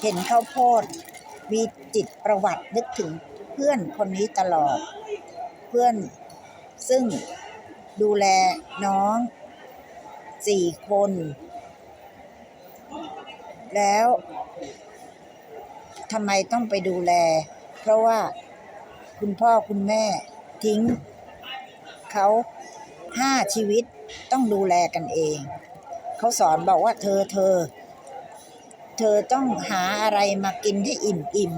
เห็นข้าวโพดมีจิตประวัตินึกถึงเพื่อนคนนี้ตลอด เพื่อนซึ่งดูแลน้องสี่คน แล้วทำไมต้องไปดูแล เพราะว่าคุณพ่อคุณแม่ทิ้งเขาห้าชีวิตต้องดูแลกันเอง เขาสอนบอกว่าเธอเธอ เธอต้องหาอะไรมากินให้อิ่มอิ่ม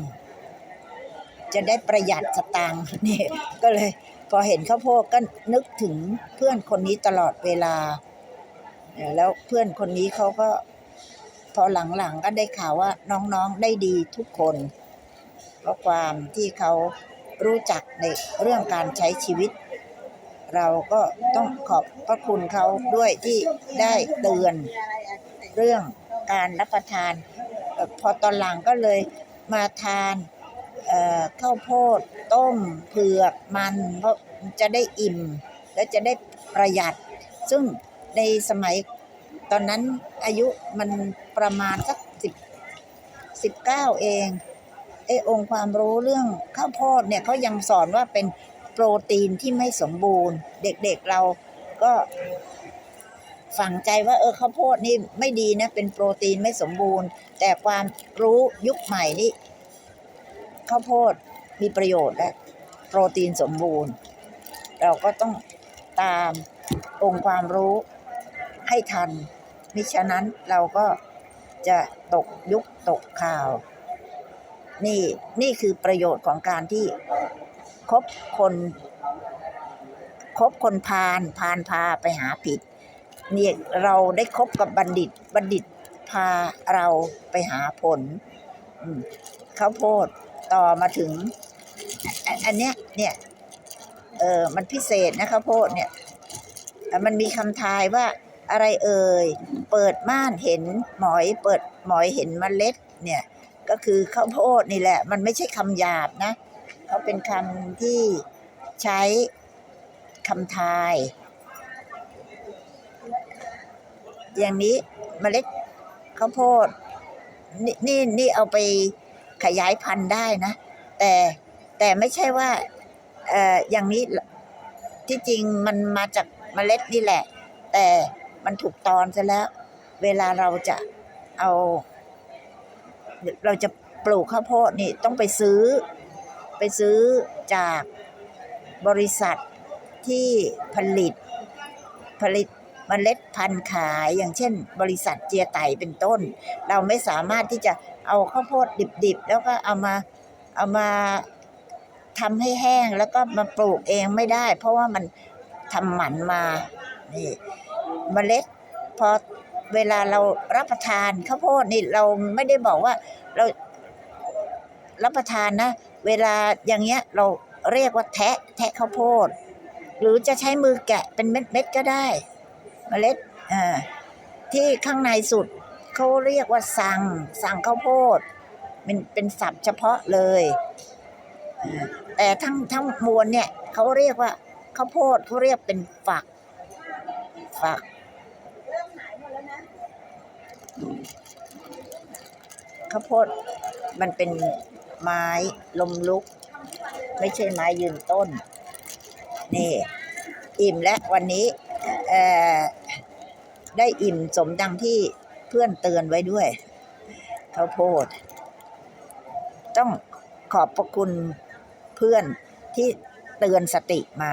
จะได้ประหยัดสตางค์นี่ก็เลย พอเห็นข้าวโพดก็นึกถึงเพื่อนคนนี้ตลอดเวลา แล้วเพื่อนคนนี้เขาก็ พอหลังๆก็ได้ข่าวว่าน้องๆได้ดีทุกคน เพราะความที่เขารู้จักในเรื่องการใช้ชีวิต เราก็ต้องขอบพระคุณเขาด้วยที่ได้เตือน เรื่องการรับประทาน พอตอนหลังก็เลยมาทานข้าวโพดต้มเผือกมันเพราะจะได้อิ่ม และจะได้ประหยัด ซึ่งในสมัยตอนนั้นอายุมันประมาณสักสิบสิบเก้าเองไอ้องค์ความรู้เรื่องข้าวโพดเนี่ยเขายังสอนว่าเป็นโปรตีนที่ไม่สมบูรณ์ เด็กๆเราก็ ฝังใจว่าเออข้าวโพดนี่ไม่ดีนะ เป็นโปรตีนไม่สมบูรณ์ แต่ความรู้ยุคใหม่นี่ข้าวโพดมีประโยชน์และโปรตีนสมบูรณ์ เราก็ต้องตามองค์ความรู้ให้ทัน มิฉะนั้นเราก็จะตกยุคตกข่าว นี่นี่คือประโยชน์ของการที่คบคนคบคนพาลพาลพาไปหาผิด เนี่ยเราได้คบกับบัณฑิต บัณฑิตพาเราไปหาผลข้าวโพดต่อมาถึง อันนเนี้ยเนี่ยเออมันพิเศษนะข้าวโพดเนี่ยมันมีคำทายว่าอะไรเอ่ย เปิดม่านเห็นหมอยเปิดหมอยเห็นเมล็ดเนี่ยก็คือข้าวโพดนี่แหละ มันไม่ใช่คำหยาบนะเขาเป็นคำที่ใช้คำทาย อย่างนี้เมล็ดข้าวโพดนี่นี่นี่เอาไปขยายพันธุ์ได้นะ แต่แต่ไม่ใช่ว่าเอ่ออย่างนี้ที่จริงมันมาจากเมล็ดนี่แหละ แต่มันถูกตอนซะแล้ว เวลาเราจะเอา เราจะปลูกข้าวโพดนี่ต้องไปซื้อ ไปซื้อจากบริษัทที่ผลิตผลิต เมล็ดพันธุ์ขายอย่างเช่น บริษัทเจียไตเป็นต้น เราไม่สามารถที่จะเอาข้าวโพดดิบๆ แล้วก็เอามาเอามาทำให้แห้งแล้วก็มาปลูกเองไม่ได้ เพราะว่ามันทำหมันมานี่เมล็ดพอเวลาเรารับประทานข้าวโพดนี่เราไม่ได้บอกว่าเรารับประทานนะ เวลาอย่างเงี้ยเราเรียกว่าแทะแทะข้าวโพด หรือจะใช้มือแกะเป็นเม็ดๆก็ได้ เมล็ดอ่าที่ข้างในสุดเขาเรียกว่าสังสังข้าวโพดเป็นเป็นศัพท์เฉพาะเลย แต่ทั้งทั้งมวลเนี่ยเขาเรียกว่าข้าวโพดเขาเรียกเป็นฝัก ฝักข้าวโพดมันเป็นไม้ลมลุก ไม่ใช่ไม้ยืนต้น นี่ อิ่มแล้ววันนี้ เอ่อ ได้อิ่มสมดังที่เพื่อนเตือนไว้ด้วยข้าวโพด ต้องขอบพระคุณเพื่อนที่เตือนสติมา